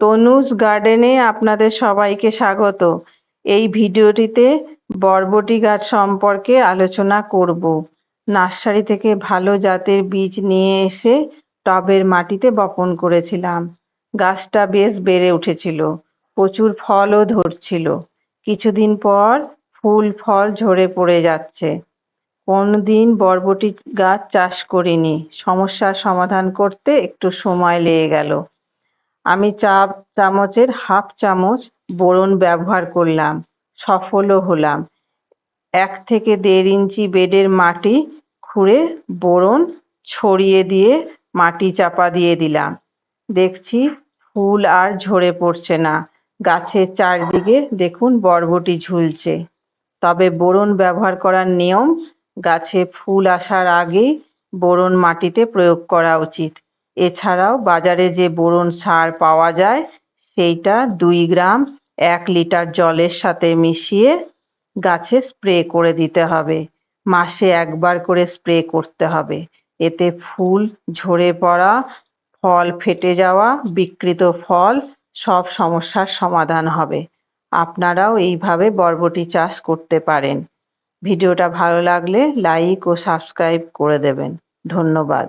তনুজ গার্ডেনে আপনাদের সবাইকে স্বাগত। এই ভিডিওটিতে বরবটি গাছ সম্পর্কে আলোচনা করব। নার্সারি থেকে ভালো জাতের বীজ নিয়ে এসে টবের মাটিতে বপন করেছিলাম। গাছটা বেশ বেড়ে উঠেছিল, প্রচুর ফলও ধরছিল। কিছুদিন পর ফুল ফল ঝরে পড়ে যাচ্ছে। কোনোদিন বরবটি গাছ চাষ করিনি। সমস্যার সমাধান করতে একটু সময় লেগে গেল। আমি চা চামচের হাফ চামচ বোরন ব্যবহার করলাম, সফলও হলাম। এক থেকে দেড় ইঞ্চি বেডের মাটি খুঁড়ে বোরন ছড়িয়ে দিয়ে মাটি চাপা দিয়ে দিলাম। দেখছি ফুল আর ঝরে পড়ছে না। গাছের চারদিকে দেখুন বরবটি ঝুলছে। তবে বোরন ব্যবহার করার নিয়ম, গাছে ফুল আসার আগেই বোরন মাটিতে প্রয়োগ করা উচিত। এছাড়াও বাজারে যে বোরন সার পাওয়া যায়, সেইটা দুই গ্রাম এক লিটার জলের সাথে মিশিয়ে গাছে স্প্রে করে দিতে হবে। মাসে একবার করে স্প্রে করতে হবে। এতে ফুল ঝরে পড়া, ফল ফেটে যাওয়া, বিকৃত ফল, সব সমস্যার সমাধান হবে। আপনারাও এইভাবে বরবটি চাষ করতে পারেন। ভিডিওটা ভালো লাগলে লাইক ও সাবস্ক্রাইব করে দেবেন। ধন্যবাদ।